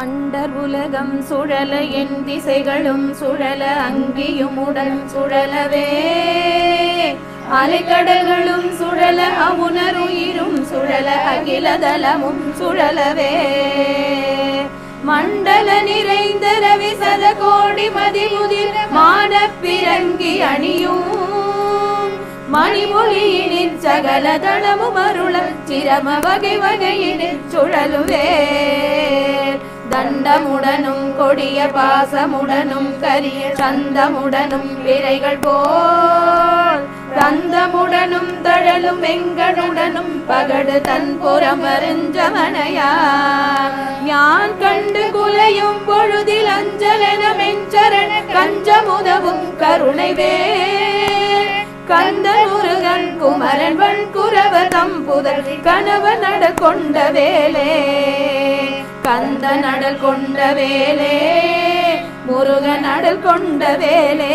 Under உலகம் சுழல என் திசைகளும் சுழல அங்கியும் உடன் சுழலவே. அலைக்கடல்களும் சுழல அவுணருயிரும் சுழல அகிலதலமும் சுழலவே. மண்டல நிறைந்த ரவி சத கோடி மதிமுதிர் மான பிறங்கி அணியும். மணிமொழியினில் சகல தளமும் அருள சிரம வகை வகையினில் சுழலுவே. தண்டமுடனும் கொடிய பாசமுடனும் கரிய சந்தமுடனும் விரைகள் போல் தந்தமுடனும் தழலும் வெங்கடுடனும் பகடு தன் புறம் வருஞ்சமனையார் யான் கண்டு குலையும் பொழுதில் அஞ்சலென மெஞ்சரண கஞ்சமுதவும் கருணைவே வேல் கந்தன் முருகன் குமரன் வன் குரவ தம்புதல் கணவன் நட கொண்ட வேலே. கந்த நடல் கொண்ட வேலே முருகன் நடல் கொண்ட வேலே.